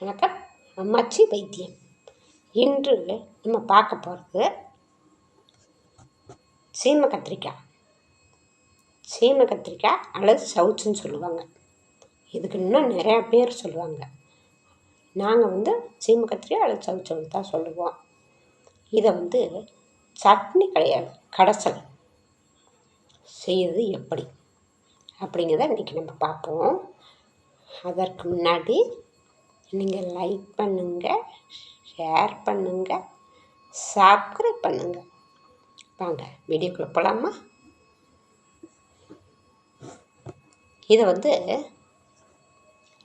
வணக்கம். அம்மாச்சி வைத்தியம். இன்று நம்ம பார்க்க போகிறது சீம கத்திரிக்காய். சீம கத்திரிக்காய் அல்லது சவுச்சுன்னு சொல்லுவாங்க. இதுக்கு இன்னும் நிறையா பேர் சொல்லுவாங்க. நாங்கள் வந்து சீம கத்திரிக்காய் அல்லது சவுச்சோன்னு தான் சொல்லுவோம். இதை வந்து சட்னி கிடையாது கடைசல். செய்யறது எப்படி? அப்படிங்கிறத இன்றைக்கி நம்ம பார்ப்போம். அதற்கு முன்னாடி நீங்கள் லைக் பண்ணுங்கள் ஷேர் பண்ணுங்கள் சப்ஸ்கிரைப் பண்ணுங்கள் வாங்க வீடியோக்குள்ளே போகலாமா இதை வந்து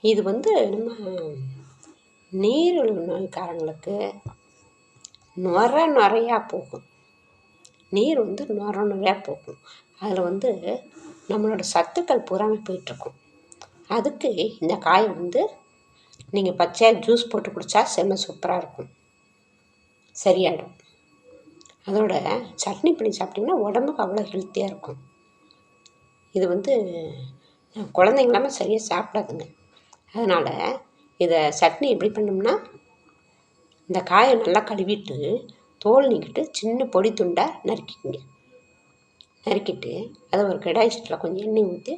இது வந்து நம்ம நீரிழிவு நோய்க்காரங்களுக்கு நுர நுறையா போகும். நீர் வந்து நுர நுறையா போகும். அதில் வந்து நம்மளோட சத்துக்கள் பூராமே போயிட்டுருக்கும் அதுக்கு இந்த காய் வந்து நீங்கள் பச்சையாக ஜூஸ் போட்டு குடித்தா செம்ம சூப்பராக இருக்கும். சரியாயிடும். அதோட சட்னி பண்ணி சாப்பிட்டிங்கன்னா உடம்புக்கு அவ்வளோ ஹெல்த்தியாக இருக்கும். இது வந்து குழந்தைங்களாம சரியாக சாப்பிடாதுங்க. அதனால் இதை சட்னி எப்படி பண்ணோம்னா இந்த காயை நல்லா கழுவிட்டு தோல் நீக்கிட்டு சின்ன பொடி துண்டாக நறுக்கிக்கிங்க. நறுக்கிட்டு அதை ஒரு கடாய் சட்டில் கொஞ்சம் எண்ணெய் ஊற்றி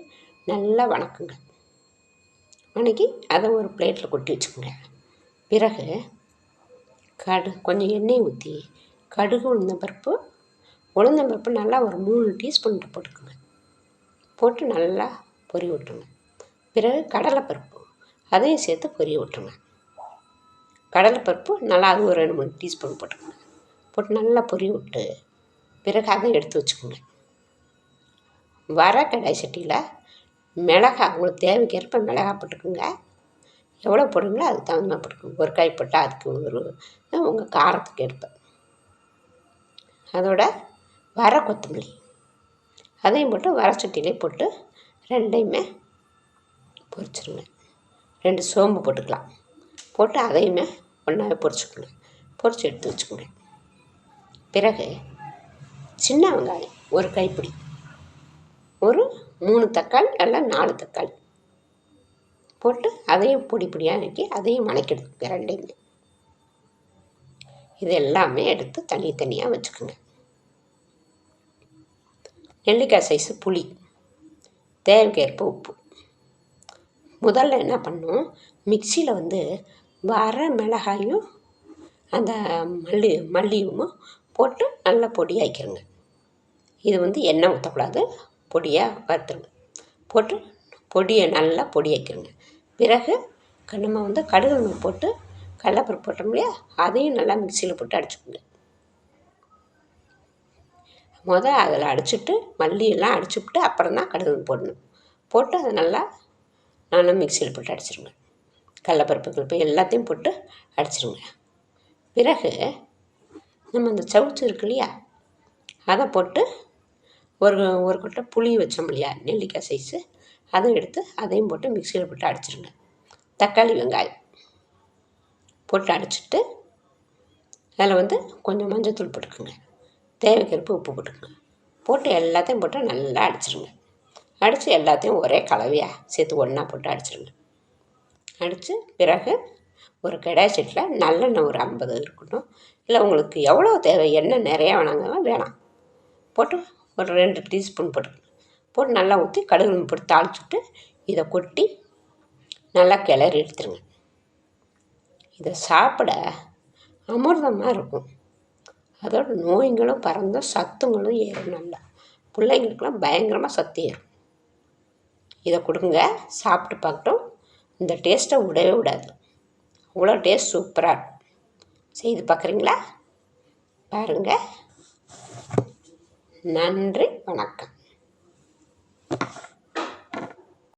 நல்லா வணக்குங்க. வணக்கி அதை ஒரு பிளேட்டில் கொட்டி வச்சுக்கோங்க. பிறகு கடு கொஞ்சம் எண்ணெய் ஊற்றி கடுகு உளுந்தம்பருப்பு உளுந்தம்பருப்பு நல்லா ஒரு மூணு டீஸ்பூன் போட்டுக்கோங்க. போட்டு நல்லா பொரி விட்டுருங்க. பிறகு கடலைப்பருப்பு அதையும் சேர்த்து பொறி விட்டுருங்க. கடலைப்பருப்பு நல்லா அது ஒரு ரெண்டு மூணு டீஸ்பூன் போட்டுக்கோங்க. போட்டு நல்லா பொறி விட்டு பிறகு அதை எடுத்து வச்சுக்கோங்க. வர கடாய் சட்டியில் மிளகா உங்களுக்கு தேவைக்கேற்ப மிளகா போட்டுக்கோங்க. எவ்வளோ போடுங்களோ அதுக்கு தகுந்த மாதிரி போட்டுக்கோங்க. ஒரு காய் போட்டால் அதுக்கு ஒரு உங்கள் காரத்துக்கு ஏற்ப. அதோட வர கொத்தமல்லி. அதையும் போட்டு வர சட்டியிலே போட்டு ரெண்டையுமே பொரிச்சிருங்க. ரெண்டு சோம்பு போட்டுக்கலாம். போட்டு அதையுமே ஒன்றாவே பொரிச்சுக்கோங்க. பொரிச்சு எடுத்து வச்சுக்கோங்க. பிறகு சின்ன வெங்காயம் ஒரு கைப்பிடி. ஒரு மூணு தக்காளி நல்லா நாலு தக்காளி. போட்டு அதையும் பொடி பொடியாக நறுக்கி அதையும் வணக்கிடுங்க ரெண்டையுமே இது எல்லாமே எடுத்து தனித்தனியாக வச்சுக்கோங்க. நெல்லிக்காய் சைஸு புளி தேவைக்கேற்ப உப்பு. முதல்ல என்ன பண்ணும் மிக்சியில் வந்து வர மிளகாயும் அந்த மல்லி மல்லியும் போட்டு நல்லா பொடியாக்கிடுங்க இது வந்து எண்ணெய் ஊற்றக்கூடாது பொடியாக வறுத்துருங்க. போட்டு பொடியை நல்லா பொடியாக்கிடுங்க பிறகு நம்ம வந்து கடுகு போட்டு கடலப்பருப்பு போட்டோம் இல்லையா? அதையும் நல்லா மிக்சியில் போட்டு அடிச்சுக்கோங்க. மொதல் அதில் அடிச்சுட்டு மல்லியெல்லாம் அடிச்சுவிட்டு அப்புறம் தான் கடுகு போடணும். போட்டு அதை நல்லா நல்லா மிக்சியில் போட்டு அடிச்சிருங்க. கடலப்பருப்பு கிழப்பு எல்லாத்தையும் போட்டு அடிச்சிருங்க. பிறகு நம்ம அந்த சவுச்சு இருக்கு இல்லையா? அதை போட்டு ஒரு ஒரு கொட்டை புளி வச்சோம் இல்லையா நெல்லிக்காய் சைஸு அதை எடுத்து அதையும் போட்டு மிக்சியில் போட்டு அடிச்சிருங்க. தக்காளி வெங்காயம் போட்டு அடிச்சிட்டு அதில் வந்து கொஞ்சம் மஞ்சத்தூள் போட்டுக்கோங்க. தேவைக்கருப்பு உப்பு போட்டுக்கோங்க. போட்டு எல்லாத்தையும் போட்டு நல்லா அடிச்சிருங்க. அடித்து எல்லாத்தையும் ஒரே கலவையாக சேர்த்து ஒன்றா போட்டு அடிச்சிருங்க. அடித்து பிறகு ஒரு கடாய் செட்டில் நல்லெண்ணெய் ஒரு ஐம்பது இருக்கட்டும். இல்லை உங்களுக்கு எவ்வளோ தேவை எண்ணெய் நிறையா வேணாங்க வேணாம். போட்டு ஒரு ரெண்டு டீஸ்பூன் போட்டு போட்டு நல்லா ஊற்றி கடுகு போட்டு தாளிச்சுட்டு இதை கொட்டி நல்லா கிளறி எடுத்துருங்க. இதை சாப்பிட அமிர்தமாக இருக்கும். அதோட நோய்களும் பறந்தும் சத்துங்களும் ஏறும் நல்லா. பிள்ளைங்களுக்கெல்லாம் பயங்கரமாக சத்து ஏறும். இதை கொடுங்க சாப்பிட்டு பார்க்கட்டும். இந்த டேஸ்ட்டை விடவே விடாது. அவ்வளோ டேஸ்ட் சூப்பராக இருக்கும். செய்து பார்க்குறீங்களா? பாருங்கள் நன்றி வணக்கம்.